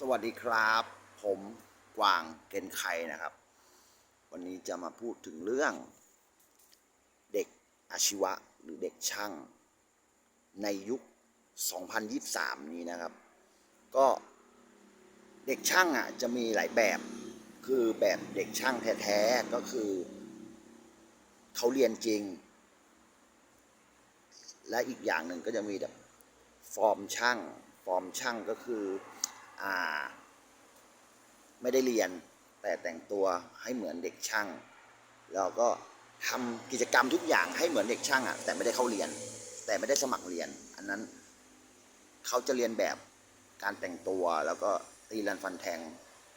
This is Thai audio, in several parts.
สวัสดีครับ ผมกวางเกณฑ์ไข่นะครับ วันนี้จะมาพูดถึงเรื่อง เด็กอาชีวะหรือเด็กช่าง ในยุค 2023 นี้นะครับ ก็เด็กช่างอะจะมีหลายแบบคือแบบเด็กช่างแท้ๆก็คือเขาเรียนจริง และอีกอย่างหนึ่งก็จะมีแบบฟอร์มช่าง ฟอร์มช่างก็คือ อ่า ไม่ได้เรียนแต่แต่งตัวให้เหมือนเด็กช่าง แล้วก็ทำกิจกรรมทุกอย่างให้เหมือนเด็กช่างอะแต่ไม่ได้เข้าเรียน แต่ไม่ได้สมัครเรียน อันนั้นเขาจะเรียนแบบการแต่งตัวแล้วก็ตีรันฟันแทง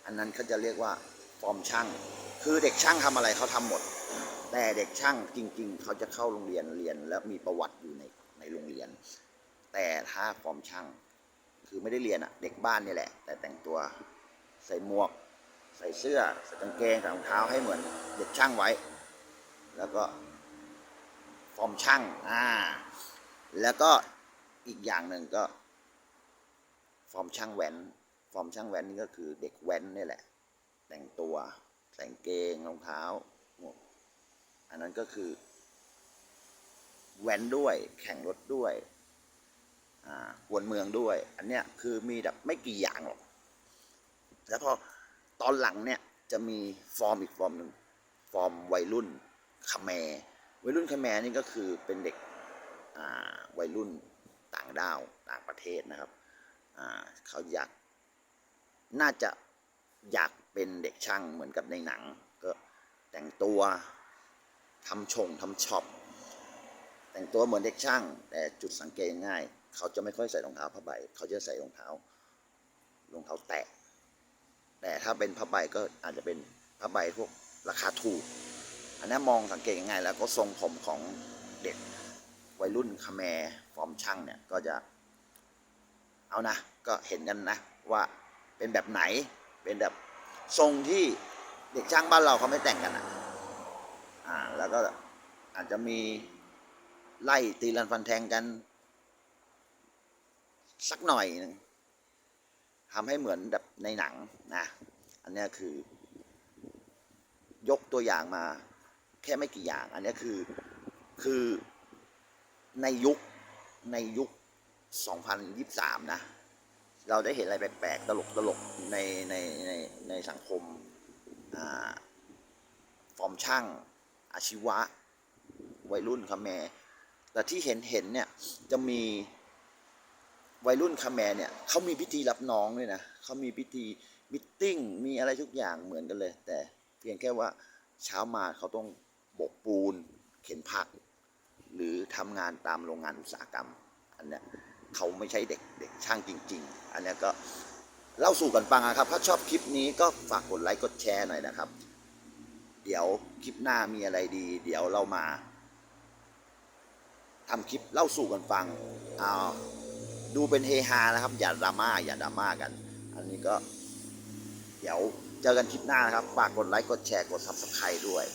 อันนั้นเขาจะเรียกว่าฟอร์มช่าง คือเด็กช่างทำอะไรเขาทำหมด แต่เด็กช่างจริง ๆ เขาจะเข้าโรงเรียนเรียน แล้วมีประวัติอยู่ในในโรงเรียน แต่ถ้าฟอร์มช่าง คือไม่ได้เรียนอะเด็กบ้านนี่แหละ แต่แต่งตัวใส่หมวก ใส่เสื้อ ใส่กางเกงใส่รองเท้าให้เหมือนเด็กช่างไว้ แล้วก็ฟอร์มช่างอ่าแล้วก็อีกอย่างหนึ่งก็ ฟอร์มช่างแหวนฟอร์มช่างแหวนนี่ก็คือเด็กแหวนนี่แหละ แต่งตัวใส่กางเกงรองเท้าหมวกอันนั้นก็คือแหวนด้วยแข่งรถด้วย กวนเมืองด้วย อันเนี้ยคือมีแบบไม่กี่อย่างหรอก แล้วพอตอนหลังเนี่ยจะมีฟอร์มอีกฟอร์มหนึ่งฟอร์มวัยรุ่นคาแมวัยรุ่นคาแมนี่ก็คือเป็นเด็กวัยรุ่นต่างด้าวต่างประเทศนะครับเขาอยากน่าจะอยากเป็นเด็กช่างเหมือนกับในหนัง ก็แต่งตัวทำชงทำช็อป แต่งตัวเหมือนเด็กช่าง แต่จุดสังเกตง่าย เขาจะไม่ค่อยใส่รองเท้าผ้าใบ เขาจะใส่รองเท้ารองเท้าแตะ แต่ถ้าเป็นผ้าใบก็อาจจะเป็นผ้าใบพวกราคาถูก อันนี้มองสังเกตง่ายแล้วก็ทรงผมของเด็กวัยรุ่นคาแมฟอร์มช่างเนี่ยก็จะ เอานะ ก็เห็นกันนะ ว่าเป็นแบบไหนเป็นแบบทรงที่เด็กช่างบ้านเราเขาไม่แต่งกันอะอ่าแล้วก็อาจจะมี ไล่ตีรันฟันแทงกัน สักหน่อยนึงทำให้เหมือนแบบในหนังนะอันนี้คือยกตัวอย่างมาแค่ไม่กี่อย่าง อันนี้คือคือในยุคในยุค 2023 นะ เราได้เห็นอะไรแปลกๆ ตลกตลกๆในในในในสังคมอ่าฟอร์มช่างอาชีวะ วัยรุ่นคาแม แต่ที่เห็นเห็นเนี่ยจะมีวัยรุ่นคาแมเนี่ยเขามีพิธีรับน้องด้วยนะเขามีพิธีมิทติ้งมีอะไรทุกอย่างเหมือนกันเลย แต่เพียงแค่ว่าเช้ามาเขาต้องบกปูน เข็นผัก หรือทำงานตามโรงงานอุตสาหกรรม อันเนี้ยเขาไม่ใช่เด็กเด็กช่างจริง ๆ อันเนี้ยก็เล่าสู่กันฟังนะครับ ถ้าชอบคลิปนี้ก็ฝากกดไลค์กดแชร์หน่อยนะครับ เดี๋ยวคลิปหน้ามีอะไรดี เดี๋ยวเรามา ทำคลิปเล่าสู่กันฟังเอาดูเป็นเฮฮานะครับ อย่าดราม่าอย่าดราม่ากัน อันนี้ก็ เดี๋ยวเจอกันคลิปหน้านะครับฝากกดไลค์กดแชร์กดซับสไครต์ด้วย